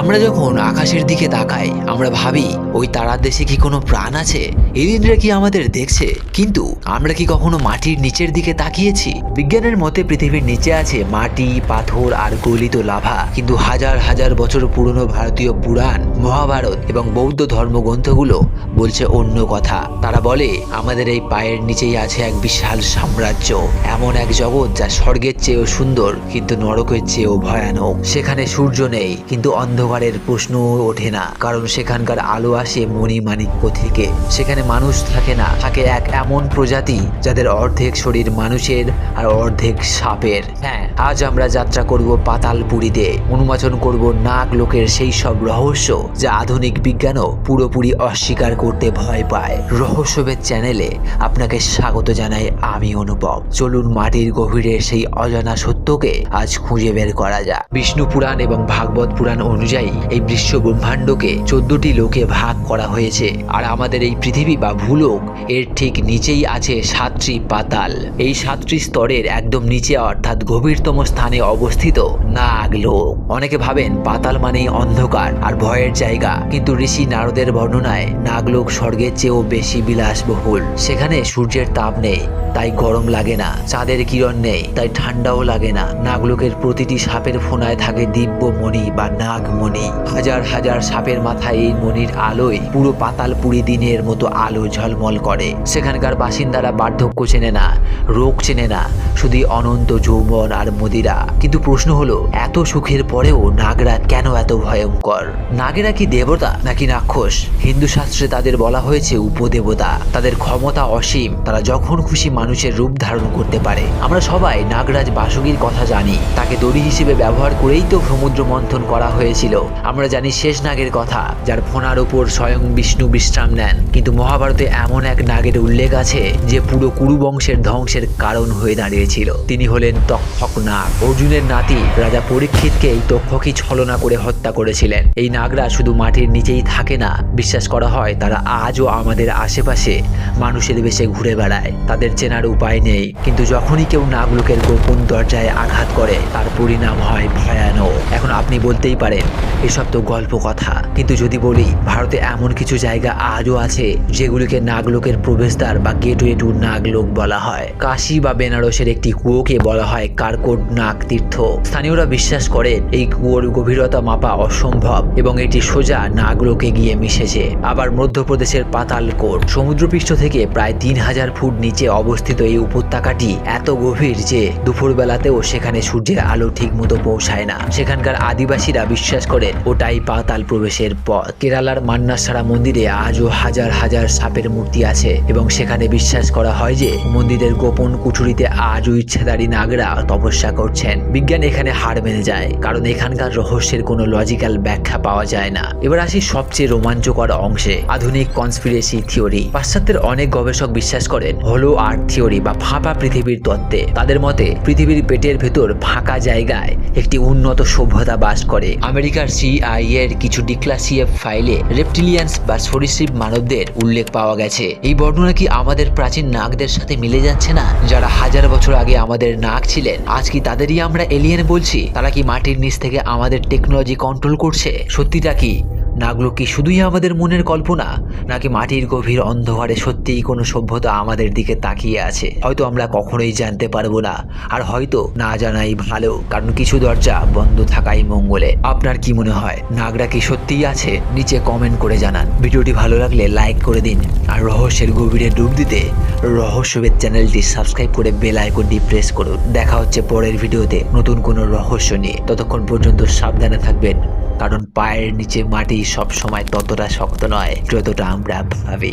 আমরা যখন আকাশের দিকে তাকাই, আমরা ভাবি, ওই তারার দেশে কি কোনো প্রাণ আছে? এলিয়েনরা কি আমাদের দেখছে? কিন্তু আমরা কি কখনো মাটির নিচের দিকে তাকিয়েছি? বিজ্ঞানের মতে পৃথিবীর নিচে আছে মাটি, পাথর আর গলিত লাভা। কিন্তু হাজার হাজার বছর পুরনো ভারতীয় পুরাণ, মহাভারত এবং বৌদ্ধ ধর্মগ্রন্থগুলো বলছে অন্য কথা। তারা বলে, আমাদের এই পায়ের নিচেই আছে এক বিশাল সাম্রাজ্য। এমন এক জগৎ যা স্বর্গের চেয়েও সুন্দর, কিন্তু নরকের চেয়েও ভয়ানক। সেখানে সূর্য নেই, কিন্তু অন্ধকারের প্রশ্নও ওঠে না, কারণ সেখানকার আলো আসে মণি মাণিক্য থেকে সেখানে মানুষ থাকে না, থাকে এক এমন প্রজাতি যাদের অর্ধেক শরীর মানুষের আর অর্ধেক সাপের। হ্যাঁ আজ আমরা যাত্রা করব পাতালপুরীতে। উন্মোচন করব নাগ লোকের সেই সব রহস্য যা আধুনিক বিজ্ঞানও পুরোপুরি অস্বীকার করতে ভয় পায়। রহস্যবেদ চ্যানেলে আপনাকে স্বাগত জানাই আমি অনুপম। চলুন মাটির গভীরে সেই অজানা সত্যকে আজ খুঁজে বের করা যাক। বিষ্ণু পুরাণ এবং ভাগবত পুরাণ অনুযায়ী এই বিশ্ব ব্রহ্মাণ্ডকে চোদ্দটি লোকে ভাগ করা হয়েছে। আর আমাদের এই পৃথিবী বা ভূলোক, এর ঠিক নিচেই আছে সাতটি পাতাল। এই সাতটি স্তরের একদম নিচে অর্থাৎ গভীরতম স্থানে অবস্থিত নাগলোক। অনেকে ভাবেন পাতাল মানেই অন্ধকার আর ভয়ের জায়গা। কিন্তু ঋষি নারদের বর্ণনায় নাগলোক স্বর্গের চেয়েও বেশি বিলাসবহুল। সেখানে সূর্যের তাপ নেই, তাই গরম লাগে না, চাঁদের কিরণ নেই, তাই ঠান্ডাও লাগে না। নাগলোকের প্রতিটি সাপের ফোনায় থাকে দিব্য মণি বা নাগমণি হাজার হাজার সাপের মাথায় এই মণির আলোয় পুরো পাতালপুরি দিনের মতো আলো ঝলমল করে। সেখানকার বাসিন্দারা বার্ধক্য চেনে না, রোগ চেনে না, শুধু অনন্ত যৌবন আর মদিরা। কিন্তু প্রশ্ন হলো, এত সুখের পরেও নাগরা কেন এত ভয়ঙ্কর? নাগেরা কি দেবতা নাকি রাক্ষস? হিন্দু শাস্ত্রে তাদের বলা হয়েছে উপদেবতা। তাদের ক্ষমতা অসীম, তারা যখন খুশি মানুষের রূপ ধারণ করতে পারে। আমরা সবাই নাগরাজ বাসুকীর কথা জানি। তাকে দড়ি হিসেবে ব্যবহার করেই তো সমুদ্র মন্থন করা হয়েছিল আমরা জানি শেষ নাগের কথা, যার ফোনার উপর স্বয়ং বিষ্ণু বিশ্রাম নেন। কিন্তু মহাভারতে এমন এক নাগের উল্লেখ আছে, যে পুরো কুরু বংশের ধ্বংসের কারণ হয়ে দাঁড়িয়েছিল। তিনি হলেন তক্ষক নাগ। অর্জুনের নাতি রাজা পরীক্ষিতকে এই তক্ষকই ছলনা করে হত্যা করেছিলেন। এই নাগরা শুধু মাটির নিচেই থাকে না, বিশ্বাস করা হয় তারা আজও আমাদের আশেপাশে, মানুষের বেশে ঘুরে বেড়ায়। তাদের চেনার উপায় নেই, কিন্তু যখনই কেউ নাগলোকের গোপন দরজায় আঘাত করে, তার পরিণাম হয় ভয়ানক। এখন আপনি বলতেই পারেন এসব তো গল্প কথা। কিন্তু যদি বলি, ভারতে এমন কিছু জায়গা আজও আছে যেগুলিকে নাগলোকের প্রবেশদ্বার বা গেটওয়ে টু নাগলোক বলা হয়। কাশি বা বেনারসের একটি কুয়োকে বলা হয় কারকোট নাগ তীর্থ। স্থানীয়রা বিশ্বাস করেন, এই কুয়োর গভীরতা মাপা অসম্ভব এবং এটি সোজা নাগলোকে গিয়ে মিশেছে। আবার মধ্যপ্রদেশের পাতালকোট, সমুদ্রপৃষ্ঠ থেকে প্রায় তিন হাজার ফুট নিচে অবস্থিত এই উপত্যকাটি এত গভীর যে দুপুরবেলাতেও সেখানে সূর্যের আলো ঠিক মতো পৌঁছায় না। সেখানকার আদিবাসীরা বিশ্বাস করেন। ওটাই পাতাল প্রবেশের পথ। কেরালার মান্নাসারা মন্দিরে আজও হাজার হাজার সাপের মূর্তি আছে এবং সেখানে বিশ্বাস করা হয় যে মন্দিরের গোপন কুঠুরিতে আজও ইচ্ছেদারী নাগরা তপস্যা করছেন। বিজ্ঞান এখানে হার মেনে যায়, কারণ এখানকার রহস্যের কোনো লজিক্যাল ব্যাখ্যা পাওয়া যায় না। এবার আসি সবচেয়ে রোমাঞ্চকর অংশে, আধুনিক কনস্পিরেসি থিওরি পাশ্চাত্যের অনেক গবেষক বিশ্বাস করেন, হলো আর্ট থিওরি বা ফাঁপা পৃথিবীর তত্ত্বে। তাদের মতে, পৃথিবীর পেটের ভেতর ফাঁকা জায়গায় একটি উন্নত সভ্যতা বাস করে। আমেরিকার সিআই এর কিছু ডিক্লাসিএফ ফাইলে রেপটিলিয়ান্স বা সরীসৃপ মানবদের উল্লেখ পাওয়া গেছে। এই বর্ণনা কি আমাদের প্রাচীন নাগদের সাথে মিলে যাচ্ছে না? যারা হাজার বছর আগে আমাদের নাক ছিলেন, আজ কি তাদেরই আমরা এলিয়েন বলছি? তারা কি মাটির নিচ থেকে আমাদের টেকনোলজি কন্ট্রোল করছে? সত্যিটা কি? নাগলো কি শুধুই আমাদের মনের কল্পনা? নাকি মাটির গভীর অন্ধকারে সত্যিই কোনো সভ্যতা আমাদের দিকে তাকিয়ে আছে? হয়তো আমরা কখনোই জানতে পারব না। আর হয়তো না জানাই ভালো, কারণ কিছু দরজা বন্ধ থাকাই মঙ্গলে। আপনার কি মনে হয়, নাগরা কি সত্যিই আছে? নিচে কমেন্ট করে জানান। ভিডিওটি ভালো লাগলে লাইক করে দিন। আর রহস্যের গভীরে ডুব দিতে রহস্যবেদ চ্যানেলটি সাবস্ক্রাইব করে বেল আইকনটি প্রেস করুন। দেখা হচ্ছে পরের ভিডিওতে নতুন কোনো রহস্য নিয়ে। ততক্ষণ পর্যন্ত সাবধানে থাকবেন। কারণ পায়ের নিচে মাটি সবসময় ততটা শক্ত নয় যতটা আমরা ভাবি।